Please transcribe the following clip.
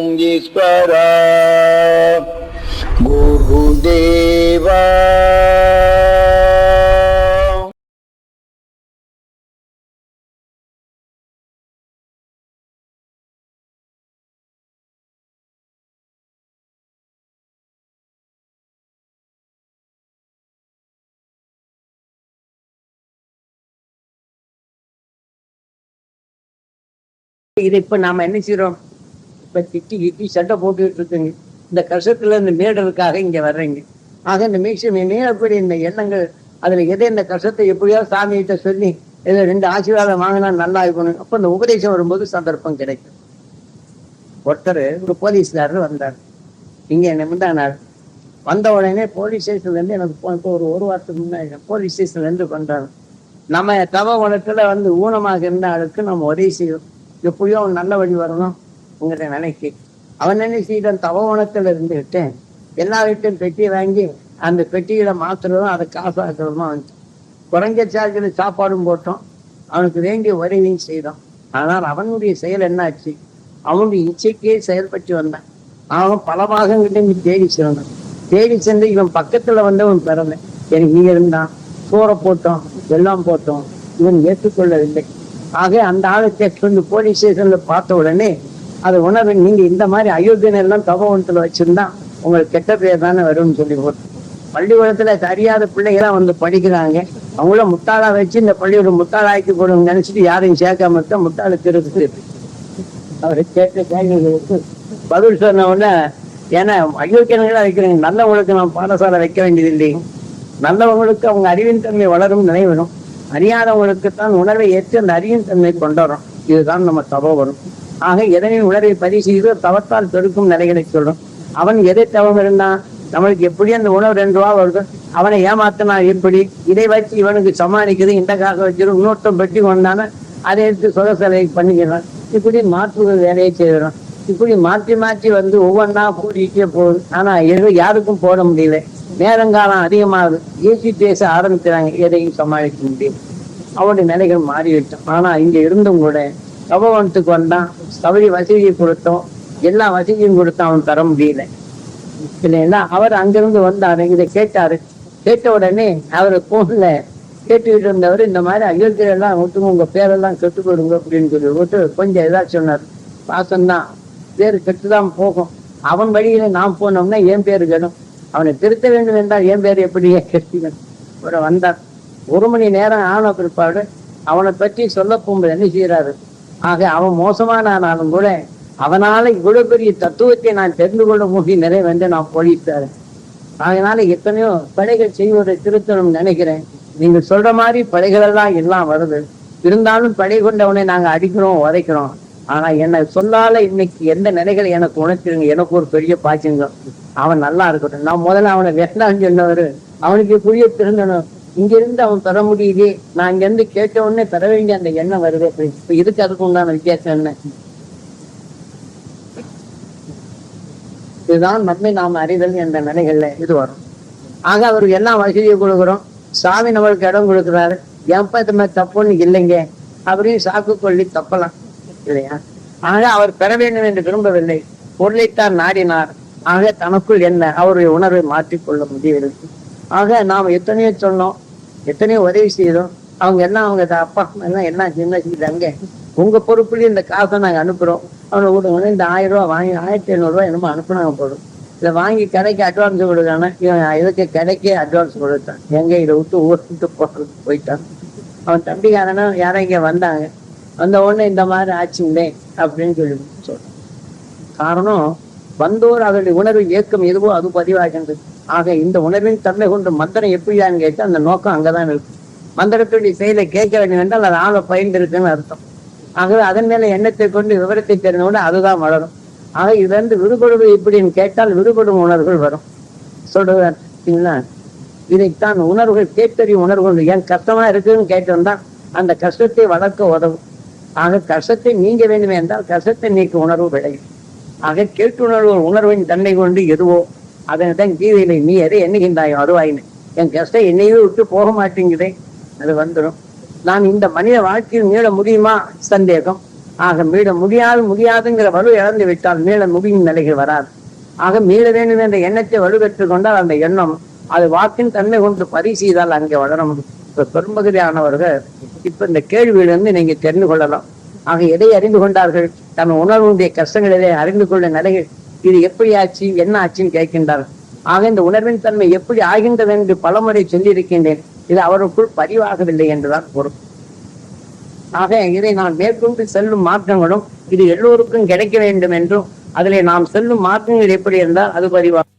ॐ ईश्वरा गुरुदेवा இது இப்ப நாம என்ன செய்யறோம் இப்ப திட்டி கிட்டி சட்டை போட்டுக்கிட்டு இருக்குங்க. இந்த கஷ்டத்துல இந்த மேடலுக்காக இங்க வர்றீங்க. ஆக இந்த மீசம் மீறப்படி இந்த எண்ணங்கள் அதுல எதை இந்த கஷ்டத்தை எப்படியாவது சாமிகிட்ட சொல்லி இதை ரெண்டு ஆசீர்வாதம் வாங்கினா நல்லா இருக்கணும் அப்ப இந்த உபதேசம் வரும்போது சந்தர்ப்பம் கிடைக்கும். ஒருத்தர் ஒரு போலீஸ்காரர் வந்தார். இங்க நிமிந்தானார் வந்த உடனே போலீஸ் ஸ்டேஷன்ல இருந்து எனக்கு இப்போ ஒரு ஒரு வாரத்துக்கு முன்னாடி போலீஸ் ஸ்டேஷன்ல இருந்து நம்ம தவ குணத்தில் வந்து ஊனமாக இருந்த ஆளுக்கு நம்ம உதவி செய்வோம். எப்படியோ அவன் நல்ல வழி வரணும் உங்கிட்ட அவன் என்ன செய்தான்? தவவனத்தில் குணத்துல இருந்துகிட்டு எல்லா வீட்டையும் பெட்டி வாங்கி அந்த பெட்டியில மாத்துறதும் அதை காசாக்குறதும் அவன் குறைஞ்ச சார்ஜில் சாப்பாடும் போட்டோம். அவனுக்கு வேண்டிய உதவியும் செய்தோம் ஆனால் அவனுடைய செயல் என்னாச்சு? அவனுடைய இச்சைக்கே செயல்பட்டு வந்தான். அவன் பல பாகங்கிட்ட தேடி சென்றான். தேடி சென்று இவன் பக்கத்துல வந்தவன் பிறந்தேன். எனக்கு இங்க இருந்தான் சோறை போட்டோம் எல்லாம் போட்டோம். இவன் ஏற்றுக்கொள்ளவில்லை. ஆக அந்த ஆளை டெஸ்ட் வந்து போலீஸ் ஸ்டேஷன்ல பார்த்த உடனே அதை உணர்வு நீங்க இந்த மாதிரி அயோத்தியன் எல்லாம் தபவனத்துல வச்சிருந்தா உங்களுக்கு கெட்ட பேர் தானே வரும்னு சொல்லி போட்டு. பள்ளிக்கூடத்துல அறியாத பிள்ளைங்களாம் வந்து படிக்கிறாங்க. அவங்கள முட்டாளா வச்சு இந்த பள்ளியோட முட்டாளாக்கி போடுவோம் நினைச்சிட்டு யாரையும் சேர்க்காம இருக்க முட்டாளுக்கு திருத்து அவரை கேட்ட கேள்விகளுக்கு பதில் சொன்ன உடனே ஏன்னா அயோக்கியங்களா வைக்கிறீங்க நல்லவங்களுக்கு நான் பாடசாலை வைக்க வேண்டியதில்லை. நல்லவங்களுக்கு அவங்க அறிவின் தன்மை வளரும் நினைவிடும் அறியாதவங்களுக்கு தான் உணர்வை ஏற்று அந்த அறியும் தன்மை கொண்டு இதுதான் நம்ம தவம் வரும். ஆக எதனையும் உணர்வை பதிவு செய்து தவத்தால் பெருக்கும் நிலைகளை சொல்றோம் அவன் எதை தவம் இருந்தான் நம்மளுக்கு எப்படி அந்த உணவு ரெண்டு ரூபா வருது அவனை ஏமாத்தினா எப்படி? இதை வச்சு இவனுக்கு சமாளிக்குது இந்த காசை வச்சிடும் இன்னொருத்தம் பெட்டி கொண்டான அதை எடுத்து சொத சிலை பண்ணிக்கிறான். இப்படி மாற்றுவது வேலையை செய்கிறோம் இப்படி மாற்றி மாற்றி வந்து ஒவ்வொன்றா கூட்டிகிட்டே போகுது. ஆனால் எது யாருக்கும் போட முடியல. நேரங்காலம் அதிகமாகுது. ஏசி பேச ஆரம்பிக்கிறாங்க. எதையும் சமாளிக்க முடியும் அவருடைய நிலைகள் மாறிவிட்டோம் ஆனால் இங்கே இருந்தும் கூட கபவனத்துக்கு வந்தான் கபடி வசதியை கொடுத்தோம். எல்லா வசதியும் கொடுத்தோம் அவன் தர முடியல. இல்லைன்னா அவர் அங்கிருந்து வந்தார். இதை கேட்டாரு. கேட்ட உடனே அவர் போன்ல கேட்டுக்கிட்டு இருந்தவர் இந்த மாதிரி அயோத்தியெல்லாம் விட்டுங்க உங்க பேரெல்லாம் கெட்டு போடுங்க அப்படின்னு சொல்லி விட்டு கொஞ்சம் ஏதாச்சும் சொன்னார். பாசம்தான். பேர் கெட்டுதான் போகும். அவன் வழியில நாம் போனோம்னா என் பேர் கெடும். அவனை திருத்த வேண்டும் என்றால் என் பேர் எப்படியே கிருஷ்ணன் ஒரு வந்தார் ஒரு மணி நேரம் ஆன பிற்பாடு அவனை பற்றி சொல்ல போகும்போது என்ன செய்யறாரு ஆக அவன் மோசமான ஆனாலும் கூட அவனால இவ்வளவு பெரிய தத்துவத்தை நான் தெரிந்து கொள்ள முடியும் நிறைவேண்டு நான் போலீஸ்காரன் அதனால எத்தனையோ படைகள் செய்வதை திருத்தணும்னு நினைக்கிறேன். நீங்க சொல்ற மாதிரி படைகள் எல்லாம் எல்லாம் வருது. இருந்தாலும் படை கொண்டவனை நாங்க அடிக்கிறோம் உதைக்கிறோம். ஆனா என்னை சொன்னால இன்னைக்கு எந்த நிலைகளை எனக்கு உணர்த்திருங்க எனக்கு ஒரு பெரிய பாய்ச்சுங்க அவன் நல்லா இருக்கட்டும். நான் முதல்ல அவனை வேண்டாம்னு சொன்னவரு அவனுக்கு புரிய திருந்தணும். இங்கிருந்து அவன் பெற முடியுது. நான் இங்க இருந்து கேட்ட உடனே பெற வேண்டிய அந்த எண்ணம் வருது. அப்படின்னு. இப்ப இதுக்கு அதுக்கு உண்டான வித்தியாசம் என்ன? இதுதான் நம்மை நாம் அறிதல் என்ற நிலைகள்ல இது வரும். ஆக அவருக்கு எல்லாம் வசதியை கொடுக்குறோம். சாமி நம்மளுக்கு இடம் கொடுக்குறாரு. ஏன்பா இது மாதிரி தப்புன்னு இல்லைங்க. அப்படின்னு சாக்கு கொள்ளி தப்பலாம். இல்லையா? ஆக அவர் பெற வேண்டும் என்று விரும்பவில்லை. பொருளைத்தான் நாடினார். ஆக தனக்குள் என்ன? அவருடைய உணர்வை மாற்றிக்கொள்ள முடியவில்லை. ஆக நாம் எத்தனையோ சொன்னோம் எத்தனையோ உதவி செய்தோம். அவங்க எல்லாம் அவங்க அப்பா எல்லாம் என்ன சின்ன செய்தாங்க? உங்க பொறுப்புலயும் இந்த காசை நாங்க அனுப்புறோம். அவனை விடுங்க இந்த ஆயிரம் ரூபாய் வாங்கி ஆயிரத்தி ஐநூறுரூவா ரூபாய் என்னமோ அனுப்புனாங்க போடும் இதை வாங்கி கடைக்கு அட்வான்ஸ் கொடுக்கான இவன் இதுக்கு கடைக்கே அட்வான்ஸ் கொடுத்தான்? எங்க இதை விட்டு ஊர் விட்டு போறது போயிட்டான். அவன் தம்பிக்காரனும் யாரும் இங்க வந்தாங்க. அந்த உடனே இந்த மாதிரி ஆச்சுங்களே அப்படின்னு சொல்லி சொல்றான். காரணம் வந்தோர் அவருடைய உணர்வு இயக்கம் எதுவோ அது பதிவாகின்றது. ஆக இந்த உணர்வின் தன்மை கொண்டு மந்திரம் எப்படியான்னு கேட்டு அந்த நோக்கம் அங்கதான் இருக்கு. மந்திரத்துடைய செயலை கேட்க வேண்டும் என்றால் அது ஆளை பயின்றிருக்குன்னு அர்த்தம். ஆகவே அதன் மேல எண்ணத்தை கொண்டு விவரத்தை தெரிந்தவுடன் அதுதான் வளரும். ஆக இதுலேருந்து விடுபடுவது எப்படின்னு கேட்டால் விடுபடும் உணர்வுகள் வரும். சொல்றீங்களா இதைத்தான் உணர்வுகள் கேட்டறியும் உணர்வுகள். ஏன் கஷ்டமா இருக்குன்னு கேட்டிருந்தா அந்த கஷ்டத்தை வளர்க்க உதவும். ஆக கஷ்டத்தை நீங்க வேண்டும் என்றால் கஷ்டத்தை நீக்க உணர்வு விளையும். ஆக கேட்டுணர்வு உணர்வின் தன்மை கொண்டு எதுவோ அதனை தான் கீதையில நீ எதை எண்ணுகின்றாயோ அருவாயின்னு என் கஷ்டம் என்னையே விட்டு போக மாட்டேங்குதே. அது வந்துடும் நான் இந்த மனித வாழ்க்கையில் மீள முடியுமா? சந்தேகம். ஆக மீள முடியாது முடியாதுங்கிற வலு இழந்து விட்டால் மீள முடியும் நிலைகள் வராது. ஆக மீள வேண்டும் என்ற எண்ணத்தை வலுப்பெற்றுக் கொண்டால் அந்த எண்ணம் அது வாக்கின் தன்மை கொண்டு பரிசீதால் செய்தால் அங்கே வளர முடியும். இப்ப பெரும்பகுதியானவர்கள் இப்ப இந்த கேள்வியிலிருந்து நீங்க தெரிந்து கொள்ளலாம். ஆக எதை அறிந்து கொண்டார்கள்? தன் உணர்வுடைய கஷ்டங்களிலே அறிந்து கொள்ள நிலையில் இது எப்படி ஆச்சு என்ன ஆச்சுன்னு கேட்கின்றார்கள் ஆக இந்த உணர்வின் தன்மை எப்படி ஆகின்றது என்று பலமுறை சொல்லியிருக்கின்றேன். இது அவருக்குள் பதிவாகவில்லை என்றுதான் பொருள். ஆக இதை நான் மேற்கொண்டு செல்லும் மாற்றங்களும் இது எல்லோருக்கும் கிடைக்க வேண்டும் என்றும் அதிலே நாம் செல்லும் மாற்றங்கள் எப்படி இருந்தால் அது பதிவாகும்.